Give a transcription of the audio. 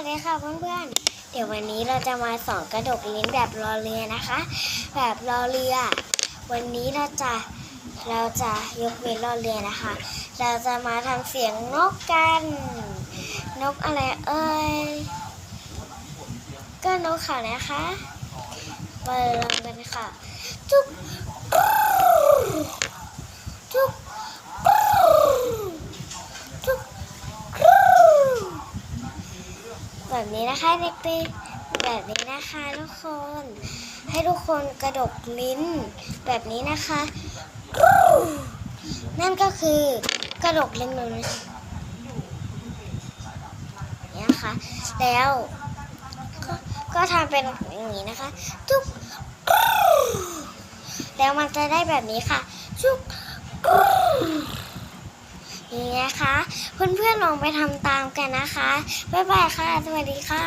วัสดีค่ะเพื่อนๆ เดี๋ยววันนี้เราจะมาสอนกระดกลิ้นแบบรอเรือนะคะ แบบรอเรือ วันนี้เราจะเราจะยกเว้นรอเรือนะคะ เราจะมาทำเสียงนกกัน นกอะไรเอ่ยก็นกเขานะคะมาลองกันค่ะจุ๊ก แบบนี้นะคะเด็กๆแบบนี้นะคะทุกคน ให้ทุกคนกระดกลิ้นแบบนี้นะคะ นั่นก็คือกระดกลิ้นแบบนี้นี่นะคะ แล้วก็ก็ทำเป็นอย่างนี้นะคะจุ๊บแล้วมันจะได้แบบนี้ค่ะจุ๊บ นี่นะคะ เพื่อนๆลองไปทำตามกันนะคะ บ๊ายบายค่ะ สวัสดีค่ะ